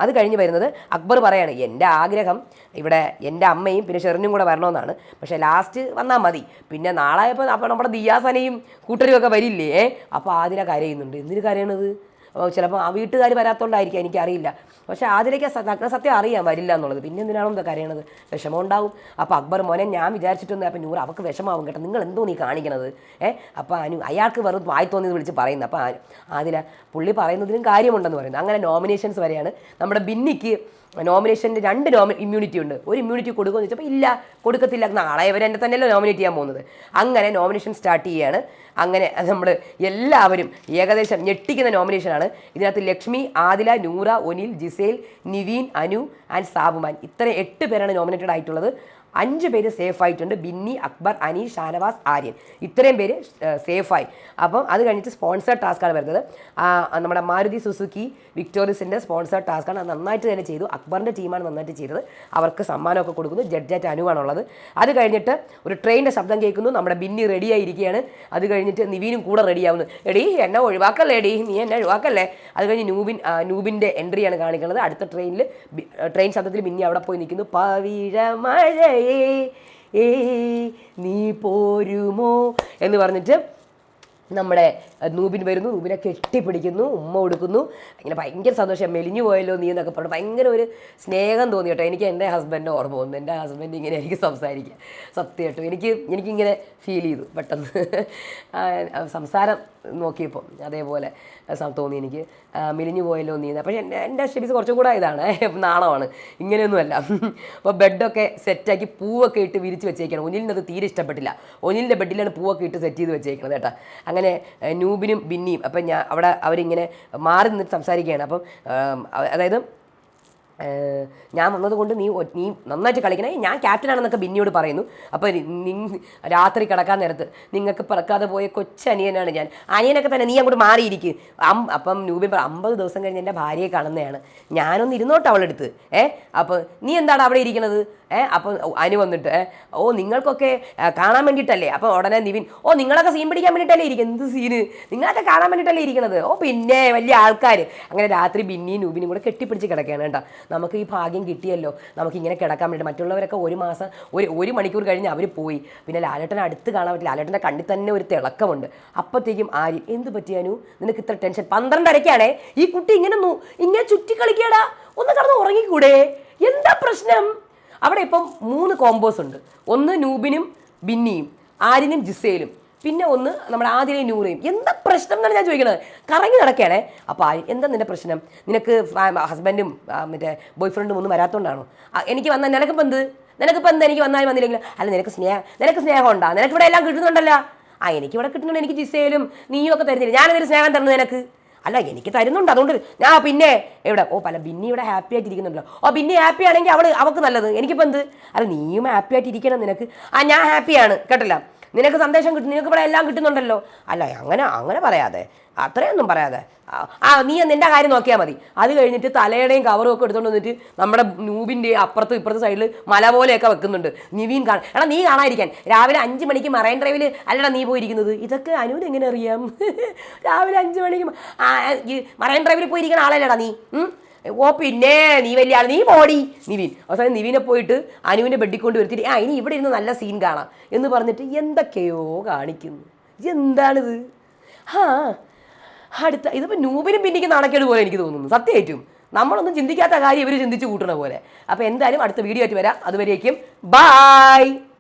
A: അത് കഴിഞ്ഞ് വരുന്നത് അക്ബർ പറയാണ് എന്റെ ആഗ്രഹം ഇവിടെ എന്റെ അമ്മയും പിന്നെ ഷെറിനും കൂടെ വരണമെന്നാണ്. പക്ഷേ ലാസ്റ്റ് വന്നാൽ മതി. പിന്നെ നാളായപ്പോൾ അപ്പോൾ നമ്മുടെ ദിയാസനയും കൂട്ടരും ഒക്കെ വരില്ലേ? അപ്പോൾ ആതിര കരയുന്നുണ്ട്. എന്തിനു കരയണത്? ചിലപ്പോൾ ആ വീട്ടുകാർ വരാത്തോണ്ടായിരിക്കും എനിക്കറിയില്ല. പക്ഷേ അതിലേക്ക് നഗ്ന സത്യം അറിയാം വരില്ല എന്നുള്ളത്. പിന്നെ എന്തിനാണോ എന്താ കരയണത്? വിഷമം ഉണ്ടാവും. അപ്പോൾ അക്ബർ മോനെ ഞാൻ വിചാരിച്ചിട്ടൊന്നും അപ്പം നൂറ് അവൾക്ക് വിഷമാവും കേട്ടോ. നിങ്ങൾ എന്തോ നീ കാണിക്കണത്? ഏ? അപ്പോൾ അനു അയാൾക്ക് വെറും വായി തോന്നിയത് വിളിച്ച് പറയുന്നത് അപ്പോൾ ആദില പുള്ളി പറയുന്നതിലും കാര്യമുണ്ടെന്ന് പറയുന്നത് അങ്ങനെ നോമിനേഷൻസ് വരെയാണ്. നമ്മുടെ ബിന്നിക്ക് നോമിനേഷന്റെ രണ്ട് നോമി ഇമ്മ്യൂണിറ്റി ഉണ്ട്. ഒരു ഇമ്മ്യൂണിറ്റി കൊടുക്കുമെന്ന് വെച്ചപ്പോൾ ഇല്ല കൊടുക്കത്തില്ല. നാളെ ഇവർ എന്നെ തന്നെയല്ലോ നോമിനേറ്റ് ചെയ്യാൻ പോകുന്നത്. അങ്ങനെ നോമിനേഷൻ സ്റ്റാർട്ട് ചെയ്യുകയാണ് അങ്ങനെ നമ്മൾ എല്ലാവരും ഏകദേശം ഞെട്ടിക്കുന്ന നോമിനേഷനാണ് ഇതിനകത്ത് ലക്ഷ്മി ആദില നൂറ ഒനിൽ ജിസേൽ നിവീൻ അനു ആൻഡ് സാബുമാൻ. ഇത്ര എട്ട് പേരാണ് നോമിനേറ്റഡ് ആയിട്ടുള്ളത്. അഞ്ച് പേര് സേഫ് ആയിട്ടുണ്ട്. ബിന്നി അക്ബർ അനി ഷാനവാസ് ആര്യൻ. ഇത്രയും പേര് സേഫായി അപ്പം അത് കഴിഞ്ഞിട്ട് സ്പോൺസേഡ് ടാസ്ക്കാണ് വരുന്നത്. നമ്മുടെ മാരുതി സുസുക്കി വിക്ടോറിയസിന്റെ സ്പോൺസർ ടാസ്ക്കാണ് അത് നന്നായിട്ട് തന്നെ ചെയ്തു. അക്ബറിന്റെ ടീമാണ് നന്നായിട്ട് ചെയ്തത്. അവർക്ക് സമ്മാനമൊക്കെ കൊടുക്കുന്നു. ജഡ്ജായിട്ട് അനുവാണുള്ളത് അത് കഴിഞ്ഞിട്ട് ഒരു ട്രെയിനിന്റെ ശബ്ദം കേൾക്കുന്നു. നമ്മുടെ ബിന്നി റെഡിയായിരിക്കുകയാണ് അത് കഴിഞ്ഞിട്ട് നിവീനും കൂടെ റെഡിയാവുന്നു എടീ എന്നെ ഒഴിവാക്കല്ലേ എടീ? നീ എന്നെ ഒഴിവാക്കല്ലേ? അത് കഴിഞ്ഞ് നൂബിൻ നൂബിന്റെ എൻട്രിയാണ് കാണിക്കുന്നത്. അടുത്ത ട്രെയിനിൽ ട്രെയിൻ ശബ്ദത്തിൽ ബിന്നി അവിടെ പോയി നിൽക്കുന്നു. പവിഴ മഴയേ ഏ ഏ നീ പോരുമോ എന്ന് പറഞ്ഞിട്ട് നമ്മുടെ നൂബിൻ വരുന്നു. നൂബിനെ കെട്ടിപ്പിടിക്കുന്നു. ഉമ്മ കൊടുക്കുന്നു അങ്ങനെ ഭയങ്കര സന്തോഷം. മെലിഞ്ഞു പോയല്ലോ നീ എന്നൊക്കെ പറഞ്ഞു. ഭയങ്കര ഒരു സ്നേഹം തോന്നി കേട്ടോ. എനിക്ക് എന്റെ ഹസ്ബൻഡിനെ ഓർമ്മ വന്നു. എന്റെ ഹസ്ബൻഡ് ഇങ്ങനെ എനിക്ക് സംസാരിക്കുക. സത്യം കേട്ടോ. എനിക്ക് എനിക്കിങ്ങനെ ഫീൽ ചെയ്തു പെട്ടെന്ന്. സംസാരം നോക്കിയപ്പോൾ അതേപോലെ തോന്നി എനിക്ക്. മെലിഞ്ഞു പോയല്ലോ നീ പക്ഷേ എന്റെ എന്റെ ഷെബീസ് കുറച്ചും കൂടെ ഇതാണ്. [laughs] നാണമാണ്. ഇങ്ങനെയൊന്നുമല്ല. അപ്പോൾ ബെഡൊക്കെ സെറ്റാക്കി പൂവൊക്കെ ഇട്ട് വിരിച്ച് വെച്ചേക്കണം. അത് തീരെ ഇഷ്ടപ്പെട്ടില്ല. ഒനിലിന്റെ ബെഡിലാണ് പൂവൊക്കെ ഇട്ട് സെറ്റ് ചെയ്ത് വെച്ചേക്കുന്നത് കേട്ടോ. അങ്ങനെ ഏഹ്, നൂബിനും ബിന്നിയും. അപ്പം ഞാൻ അവിടെ അവരിങ്ങനെ മാറി നിന്നിട്ട് സംസാരിക്കുകയാണ്. അപ്പം അതായത് ഞാൻ വന്നത് കൊണ്ട് നീ നീ നന്നായിട്ട് കളിക്കണേ. ഞാൻ ക്യാപ്റ്റനാണെന്നൊക്കെ ബിന്നിയോട് പറയുന്നു. അപ്പോൾ രാത്രി കിടക്കാൻ നേരത്ത് നിങ്ങൾക്ക് പിറക്കാതെ പോയ കൊച്ചനിയനാണ് ഞാൻ. അനിയനൊക്കെ തന്നെ നീ അങ്ങോട്ട് മാറിയിരിക്കും. അം അപ്പം നൂബിൻ അമ്പത് ദിവസം കഴിഞ്ഞ് എന്റെ ഭാര്യയെ കാണുന്നതാണ്. ഞാനൊന്ന് ഇരുന്നോട്ടെ അവളെടുത്ത്. ഏ അപ്പോൾ നീ എന്താണ് അവിടെ ഇരിക്കണത്? ഏ അപ്പം അനു വന്നിട്ട് ഓ നിങ്ങൾക്കൊക്കെ കാണാൻ വേണ്ടിയിട്ടല്ലേ? അപ്പോൾ ഉടനെ നിവിൻ ഓ നിങ്ങളൊക്കെ സീൻ പിടിക്കാൻ വേണ്ടിയിട്ടല്ലേ ഇരിക്കും എന്ത് സീന് നിങ്ങളൊക്കെ കാണാൻ വേണ്ടിയിട്ടല്ലേ ഇരിക്കുന്നത്? ഓ പിന്നെ വലിയ ആൾക്കാർ അങ്ങനെ രാത്രി ബിന്നിയും നൂബിനും കൂടെ കെട്ടിപ്പിടിച്ച് കിടക്കുകയാണ് കേട്ടോ. നമുക്ക് ഈ ഭാഗ്യം കിട്ടിയല്ലോ. നമുക്ക് ഇങ്ങനെ കിടക്കാൻ വേണ്ടി മറ്റുള്ളവരൊക്കെ ഒരു മാസം ഒരു ഒരു മണിക്കൂർ കഴിഞ്ഞ് അവർ പോയി. പിന്നെ ലാലേട്ടൻ അടുത്ത് കാണാൻ പറ്റില്ല ലാലേട്ടന്റെ കണ്ണിൽ തന്നെ ഒരു തിളക്കമുണ്ട്. അപ്പോഴത്തേക്കും ആര്യൻ എന്ത് പറ്റിയാനു നിനക്ക് ഇത്ര ടെൻഷൻ? പന്ത്രണ്ടരയ്ക്കാണേ ഈ കുട്ടി ഇങ്ങനെ ഇങ്ങനെ ചുറ്റി കളിക്കടാ ഒന്ന് കടന്ന് ഉറങ്ങിക്കൂടെ? എന്താ പ്രശ്നം? അവിടെ ഇപ്പം മൂന്ന് കോമ്പോസ് ഉണ്ട്. ഒന്ന് നൂബിനും ബിന്നിയും ആര്യനും ജിസയിലും പിന്നെ ഒന്ന് നമ്മുടെ ആദിലയും നൂറയും. എന്താ പ്രശ്നം എന്നാണ് ഞാൻ ചോദിക്കുന്നത് കറങ്ങി നടക്കുകയാണേ. അപ്പോൾ ആര്യൻ എന്താ നിന്റെ പ്രശ്നം? നിനക്ക് ഹസ്ബൻഡും മറ്റേ ബോയ് ഫ്രണ്ടും ഒന്നും വരാത്തോണ്ടാണോ? എനിക്ക് വന്നാൽ നിനക്കിപ്പോൾ എന്ത്? നിനക്കിപ്പോൾ എന്താ എനിക്ക് വന്നാലും വന്നില്ലെങ്കിൽ അല്ല നിനക്ക് സ്നേഹം നിനക്ക് സ്നേഹം ഉണ്ടാ? നിനക്ക് ഇവിടെ എല്ലാം കിട്ടുന്നുണ്ടല്ലോ. ആ എനിക്ക് ഇവിടെ കിട്ടുന്നുണ്ട് എനിക്ക് ജിസയിലും നീയും ഒക്കെ തരുന്നില്ല. ഞാനതൊരു സ്നേഹം തരുന്നത് നിനക്ക്? അല്ല എനിക്ക് തരുന്നുണ്ട്. അതുകൊണ്ട് ഞാൻ പിന്നെ ഇവിടെ ഓ പല ബിന്നി ഇവിടെ ഹാപ്പി ആയിട്ടിരിക്കുന്നുണ്ടല്ലോ. ഓ ബിന്നി ഹാപ്പി ആണെങ്കിൽ അവൾ അവൾക്ക് നല്ലത്. എനിക്കിപ്പോൾ എന്ത്? അല്ല നീയും ഹാപ്പി ആയിട്ടിരിക്കണം നിനക്ക്. ആ ഞാൻ ഹാപ്പിയാണ് കേട്ടല്ല? നിനക്ക് സന്ദേശം കിട്ടും നിനക്ക് ഇവിടെ എല്ലാം കിട്ടുന്നുണ്ടല്ലോ. അല്ല അങ്ങനെ അങ്ങനെ പറയാതെ. അത്രയൊന്നും പറയാതെ. ആ, നീ നിന്റെ കാര്യം നോക്കിയാൽ മതി. അത് കഴിഞ്ഞിട്ട് തലയുടെയും കവറും ഒക്കെ എടുത്തുകൊണ്ട് വന്നിട്ട് നമ്മുടെ നൂബിന്റെ അപ്പുറത്തും ഇപ്പുറത്തെ സൈഡിൽ മല പോലെയൊക്കെ വെക്കുന്നുണ്ട്. നിവീൻ കാണാൻ എടാ നീ കാണാതിരിക്കാൻ. രാവിലെ അഞ്ച് മണിക്ക് മറൈൻ ഡ്രൈവിൽ അല്ലടാ നീ പോയിരിക്കുന്നത്. ഇതൊക്കെ അനുവിന് എങ്ങനെ അറിയാം? [laughs] രാവിലെ അഞ്ച് മണിക്ക് മറൈൻ ഡ്രൈവിൽ പോയിരിക്കുന്ന ആളല്ലേടാ നീ? ഓ പിന്നെ നീ വലിയ ആൾ നീ പോടി നിവിൻ. അവസാനം നിവിനെ പോയിട്ട് അനുവിനെ ബെഡിക്കൊണ്ട് വരുത്തിയിട്ട് ആ ഇനി ഇവിടെ ഇരുന്ന് നല്ല സീൻ കാണാം. എന്ന് പറഞ്ഞിട്ട് എന്തൊക്കെയോ കാണിക്കുന്നു. എന്താണിത് ആ അടുത്ത ഇതിപ്പോൾ നൂബിനും പിന്നിക്ക് നാണക്കേട് പോലെ എനിക്ക് തോന്നുന്നു. സത്യമായിട്ടും നമ്മളൊന്നും ചിന്തിക്കാത്ത കാര്യം ഇവർ ചിന്തിച്ച് കൂട്ടണ പോലെ. അപ്പോൾ എന്തായാലും അടുത്ത വീഡിയോ ആയിട്ട് വരാം. അതുവരേക്കും ബായ്